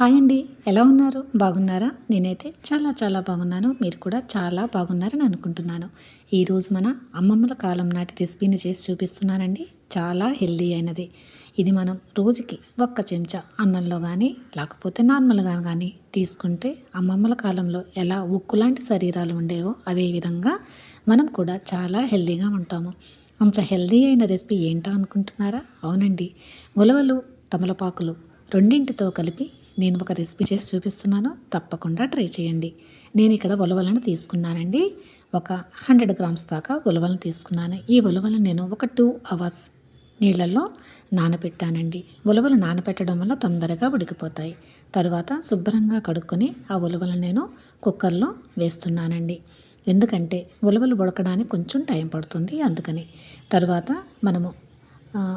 Hi అండి. ఎలా ఉన్నారు? బాగున్నారా? నేనైతే చాలా చాలా బాగున్నాను. మీరు కూడా చాలా బాగున్నారని అనుకుంటున్నాను. ఈరోజు మన అమ్మమ్మల కాలం నాటి రెసిపీని చేసి చూపిస్తున్నానండి. చాలా హెల్దీ అయినది. ఇది మనం రోజుకి ఒక్క చెంచా అన్నంలో కానీ లేకపోతే నార్మల్గా కానీ తీసుకుంటే అమ్మమ్మల కాలంలో ఎలా ఉక్కు లాంటి శరీరాలు ఉండేవో అదే విధంగా మనం కూడా చాలా హెల్దీగా ఉంటాము. అంత హెల్దీ అయిన రెసిపీ ఏంటో అనుకుంటున్నారా? అవునండి. ఉలవలు తమలపాకులు రెండింటితో కలిపి నేను ఒక రెసిపీ చేసి చూపిస్తున్నాను. తప్పకుండా ట్రై చేయండి. నేను ఇక్కడ ఉలవలను తీసుకున్నానండి. ఒక హండ్రెడ్ గ్రామ్స్ దాకా ఉలవలను తీసుకున్నాను. ఈ ఉలవలను నేను ఒక టూ అవర్స్ నీళ్ళల్లో నానబెట్టానండి ఉలవలు నానబెట్టడం వల్ల తొందరగా ఉడికిపోతాయి. తరువాత శుభ్రంగా కడుక్కొని ఆ ఉలవలను నేను కుక్కర్లో వేస్తున్నానండి. ఎందుకంటే ఉలవలు ఉడకడానికి కొంచెం టైం పడుతుంది అందుకని. తర్వాత మనము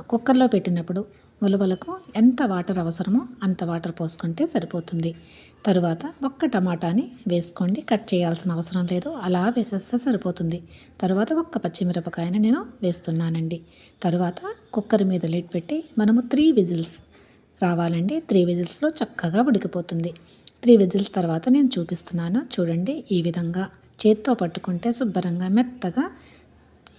కుక్కర్లో పెట్టినప్పుడు ఉలవలకు ఎంత వాటర్ అవసరమో అంత వాటర్ పోసుకుంటే సరిపోతుంది. తరువాత ఒక్క టమాటాని వేసుకోండి. కట్ చేయాల్సిన అవసరం లేదు. అలా వేసేస్తే సరిపోతుంది. తర్వాత ఒక్క పచ్చిమిరపకాయని నేను వేస్తున్నానండి. తరువాత కుక్కర్ మీద లిడ్ పెట్టి మనము త్రీ విజిల్స్ రావాలండి. త్రీ విజిల్స్లో చక్కగా ఉడికిపోతుంది. త్రీ విజిల్స్ తర్వాత నేను చూపిస్తున్నాను. చూడండి ఈ విధంగా చేత్తో పట్టుకుంటే శుభ్రంగా మెత్తగా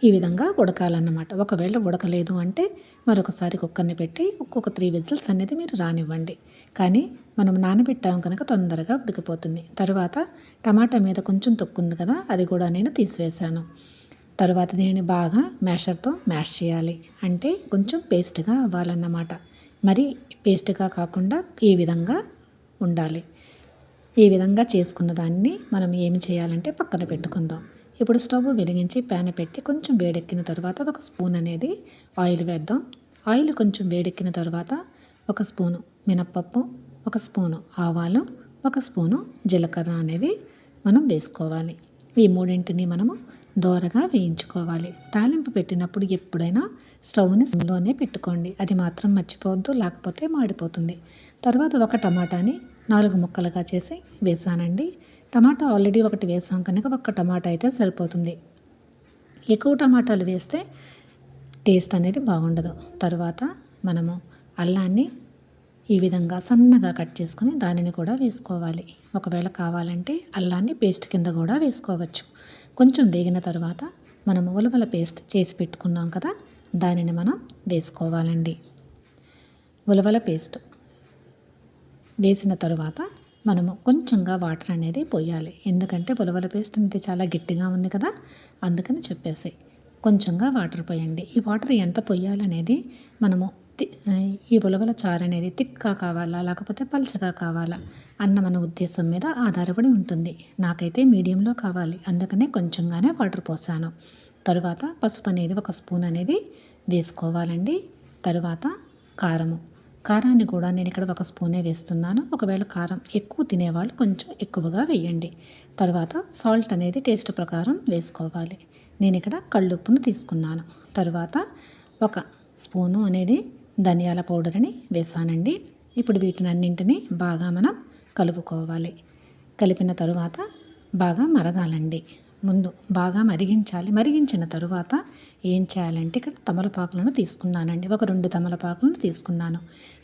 ఈ విధంగా ఉడకాలన్నమాట. ఒకవేళ ఉడకలేదు అంటే మరొకసారి కుక్కర్ని పెట్టి ఒక్కొక్క త్రీ విజిల్స్ అనేది మీరు రానివ్వండి. కానీ మనం నానబెట్టాం కనుక తొందరగా ఉడికిపోతుంది. తర్వాత టమాటా మీద కొంచెం తొక్కుంది కదా అది కూడా నేను తీసివేశాను. తర్వాత దీనిని బాగా మ్యాషర్తో మ్యాష్ చేయాలి. అంటే కొంచెం పేస్ట్గా అవ్వాలన్నమాట. మరి పేస్ట్గా కాకుండా ఈ విధంగా ఉండాలి. ఈ విధంగా చేసుకున్న దాన్ని మనం ఏమి చేయాలంటే పక్కన పెట్టుకుందాం. ఇప్పుడు స్టవ్ వెలిగించి ప్యాన్ పెట్టి కొంచెం వేడెక్కిన తర్వాత ఒక స్పూన్ అనేది ఆయిల్ వేద్దాం. ఆయిల్ కొంచెం వేడెక్కిన తర్వాత ఒక స్పూను మినప్పప్పు ఒక స్పూను ఆవాలు ఒక స్పూను జీలకర్ర అనేవి మనం వేసుకోవాలి. ఈ మూడింటిని మనము దోరగా వేయించుకోవాలి. తాలింపు పెట్టినప్పుడు ఎప్పుడైనా స్టవ్ని సిమ్లోనే పెట్టుకోండి. అది మాత్రం మర్చిపోవద్దు లేకపోతే మాడిపోతుంది. తర్వాత ఒక టమాటాని నాలుగు ముక్కలుగా చేసి వేసానండి. టమాటా ఆల్రెడీ ఒకటి వేసాం కనుక ఒక్క టమాటా అయితే సరిపోతుంది. ఎక్కువ టమాటాలు వేస్తే టేస్ట్ అనేది బాగుండదు. తర్వాత మనము అల్లాన్ని ఈ విధంగా సన్నగా కట్ చేసుకుని దానిని కూడా వేసుకోవాలి. ఒకవేళ కావాలంటే అల్లాన్ని పేస్ట్ కింద కూడా వేసుకోవచ్చు. కొంచెం వేగిన తర్వాత మనం ఉలవల పేస్ట్ చేసి పెట్టుకున్నాం కదా దానిని మనం వేసుకోవాలండి. ఉలవల పేస్ట్ వేసిన తరువాత మనము కొంచెంగా వాటర్ అనేది పోయాలి. ఎందుకంటే ఉలవల పేస్ట్ అనేది చాలా గట్టిగా ఉంది కదా అందుకని చెప్పేసి కొంచెంగా వాటర్ పోయండి. ఈ వాటర్ ఎంత పొయ్యాలనేది మనము ఈ ఉలవల చారు అనేది తిక్గా కావాలా లేకపోతే పల్చగా కావాలా అన్న మన ఉద్దేశం మీద ఆధారపడి ఉంటుంది. నాకైతే మీడియంలో కావాలి అందుకనే కొంచెంగానే వాటర్ పోసాను. తరువాత పసుపు అనేది ఒక స్పూన్ అనేది వేసుకోవాలండి. తరువాత కారము. కారాన్ని కూడా నేను ఇక్కడ ఒక స్పూనే వేస్తున్నాను. ఒకవేళ కారం ఎక్కువ తినేవాళ్ళు కొంచెం ఎక్కువగా వేయండి. తర్వాత సాల్ట్ అనేది టేస్ట్ ప్రకారం వేసుకోవాలి. నేను ఇక్కడ కళ్ళుప్పును తీసుకున్నాను. తర్వాత ఒక స్పూను అనేది ధనియాల పౌడర్ని వేసానండి. ఇప్పుడు వీటిని అన్నింటినీ బాగా మనం కలుపుకోవాలి. కలిపిన తరువాత బాగా మరగాలండి. ముందు బాగా మరిగించాలి. మరిగించిన తరువాత ఏం చేయాలంటే ఇక్కడ తమలపాకులను తీసుకున్నానండి. ఒక రెండు తమలపాకులను తీసుకున్నాను.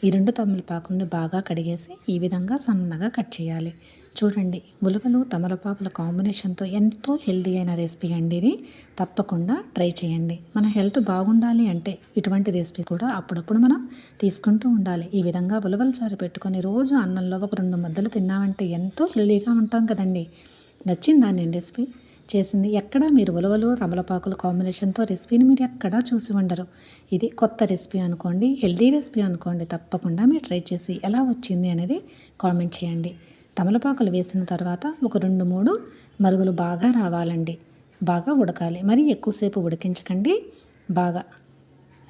ఈ రెండు తమలపాకులను బాగా కడిగేసి ఈ విధంగా సన్నగా కట్ చేయాలి. చూడండి ఉలవలు తమలపాకుల కాంబినేషన్తో ఎంతో హెల్దీ అయిన రెసిపీ అండి ఇది. తప్పకుండా ట్రై చేయండి. మన హెల్త్ బాగుండాలి అంటే ఇటువంటి రెసిపీ కూడా అప్పుడప్పుడు మనం తీసుకుంటూ ఉండాలి. ఈ విధంగా ఉలవలు చారు పెట్టుకొని రోజు అన్నంలో ఒక రెండు ముద్దలు తిన్నామంటే ఎంతో హెల్దీగా ఉంటాం కదండి. నచ్చిందా నేను రెసిపీ? చేసింది. ఎక్కడ మీరు ఉలవలు తమలపాకుల కాంబినేషన్తో రెసిపీని మీరు ఎక్కడా చూసి ఉండరు. ఇది కొత్త రెసిపీ అనుకోండి హెల్దీ రెసిపీ అనుకోండి తప్పకుండా మీరు ట్రై చేసి ఎలా వచ్చింది అనేది కామెంట్ చేయండి. తమలపాకులు వేసిన తర్వాత ఒక రెండు మూడు మరుగులు బాగా రావాలండి. బాగా ఉడకాలి. మరి ఎక్కువసేపు ఉడికించకండి. బాగా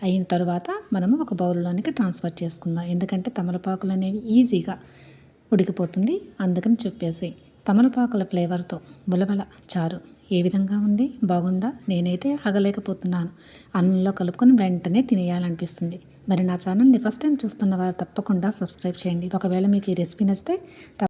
అయిన తర్వాత మనము ఒక బౌల్లోనికి ట్రాన్స్ఫర్ చేసుకుందాం. ఎందుకంటే తమలపాకులు అనేవి ఈజీగా ఉడికిపోతుంది. అందుకని చెప్పేసి తమలపాకుల ఫ్లేవర్తో బులబల చారు ఏ విధంగా ఉంది? బాగుందా? నేనైతే ఆగలేకపోతున్నాను. అన్నంలో కలుపుకొని వెంటనే తినేయాలనిపిస్తుంది. మరి నా ఛానల్ని ఫస్ట్ టైం చూస్తున్న వారు తప్పకుండా సబ్స్క్రైబ్ చేయండి. ఒకవేళ మీకు ఈ రెసిపీ నచ్చితే